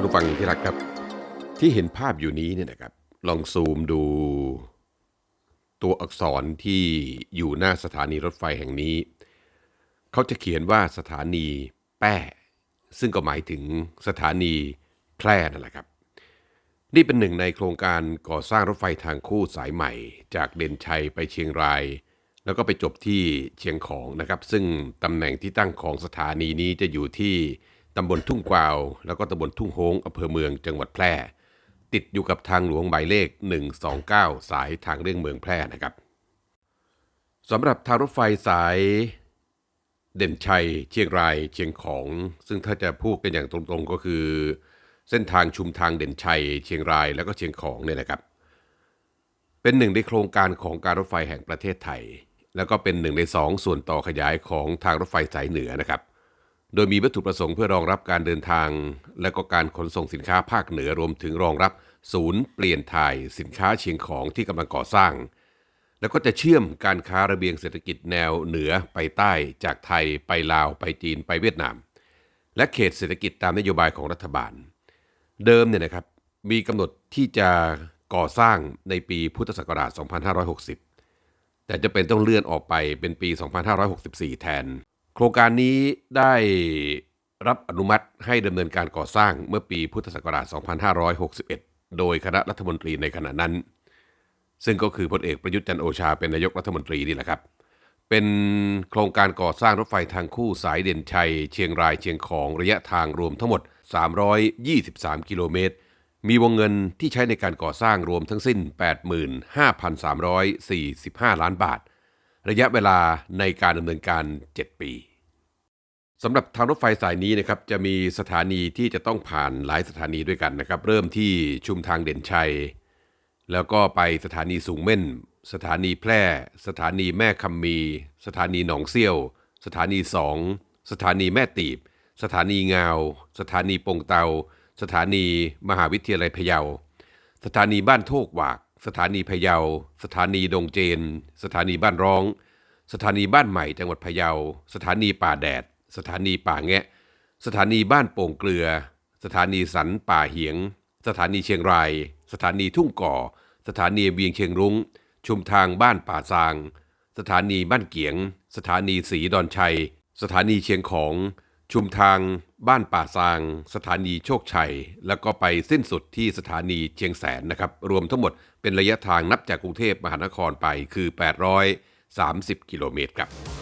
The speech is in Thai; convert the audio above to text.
คุณผู้ฟังที่รักครับ ที่เห็นภาพอยู่นี้เนี่ยนะครับ ลองซูมดูตัวอักษรที่อยู่หน้าสถานีรถไฟแห่งนี้ เขาจะเขียนว่าสถานีแป้ ซึ่งก็หมายถึงสถานีแพร่นั่นแหละครับ นี่เป็นหนึ่งในโครงการก่อสร้างรถไฟทางคู่สายใหม่ จากเด่นชัยไปเชียงราย แล้วก็ไปจบที่เชียงของนะครับ ซึ่งตำแหน่งที่ตั้งของสถานีนี้จะอยู่ที่ ตำบลทุ่งกวาว แล้วก็ตำบลทุ่งโฮงอำเภอเมืองจังหวัดแพร่ ติดอยู่กับทางหลวงหมายเลข 129 สายทางเรื่องเมืองแพร่นะครับสำหรับทางรถไฟสาย เด่นชัย เชียงรายเชียงของ ซึ่งถ้าจะพูดกันอย่างตรงๆก็คือ เส้นทางชุมทางเด่นชัย เชียงรายแล้วก็เชียงของเนี่ยนะครับ เป็นหนึ่งในโครงการของการรถไฟแห่งประเทศไทย แล้วก็เป็นหนึ่งในสองส่วนต่อขยายของทางรถไฟสายเหนือนะครับ โดยมีวัตถุประสงค์เพื่อรองรับการเดินทาง และก็การขนส่งสินค้าภาคเหนือรวมถึงรองรับศูนย์เปลี่ยนถ่ายสินค้าเชียงของที่กำลังก่อสร้าง แล้วก็จะเชื่อมการค้าระเบียงเศรษฐกิจแนวเหนือไปใต้จากไทยไปลาวไปจีนไปเวียดนาม และเขตเศรษฐกิจตามนโยบายของรัฐบาล เดิมเนี่ยนะครับมีกำหนดที่จะก่อสร้างในปีพุทธศักราช 2560 แต่จะเป็นต้องเลื่อนออกไปเป็นปี 2564 แทน โครงการนี้ได้รับอนุมัติให้ดำเนินการก่อสร้างเมื่อปีพุทธศักราช 2561 โดยคณะรัฐมนตรีในขณะนั้น ซึ่งก็คือพลเอกประยุทธ์จันโอชาเป็นนายกรัฐมนตรีนี่แหละครับ เป็นโครงการก่อสร้างรถไฟทางคู่สายเด่นชัย เชียงรายเชียงของระยะทางรวมทั้งหมด 323 กิโลเมตร มีวงเงินที่ใช้ในการก่อสร้างรวมทั้งสิ้น 85,345 ล้านบาท ระยะเวลาในการดำเนินการ 7 ปี สำหรับทางรถไฟสายนี้นะครับจะมีสถานีที่จะต้องผ่านหลายสถานีด้วยกันนะครับ เริ่มที่ชุมทางเด่นชัย แล้วก็ไปสถานีสูงเม่น สถานีแพร่ สถานีแม่คำมี สถานีหนองเซี่ยว สถานีสองสถานีแม่ตีบ สถานีงาว สถานีปงเตา สถานีมหาวิทยาลัยพะเยา สถานีบ้านโทกหวาก สถานีพะเยา สถานีดงเจน สถานีบ้านร้อง สถานีบ้านใหม่จังหวัดพะเยา สถานีป่าแดด สถานีป่าแงะ สถานีบ้านโป่งเกลือ สถานีสันป่าเหียง สถานีเชียงราย สถานีทุ่งก่อ สถานีเวียงเชียงรุง้ง ชุมทางบ้านป่าซาง สถานีบ้านเกียง สถานีสีดอนชัย สถานีเชียงของ ชุมทาง บ้านป่าซาง สถานีโชคชัย แล้วก็ไปสิ้นสุดที่สถานีเชียงแสนนะครับ รวมทั้งหมดเป็นระยะทางนับจากกรุงเทพมหานครไปคือ 830 กิโลเมตรครับ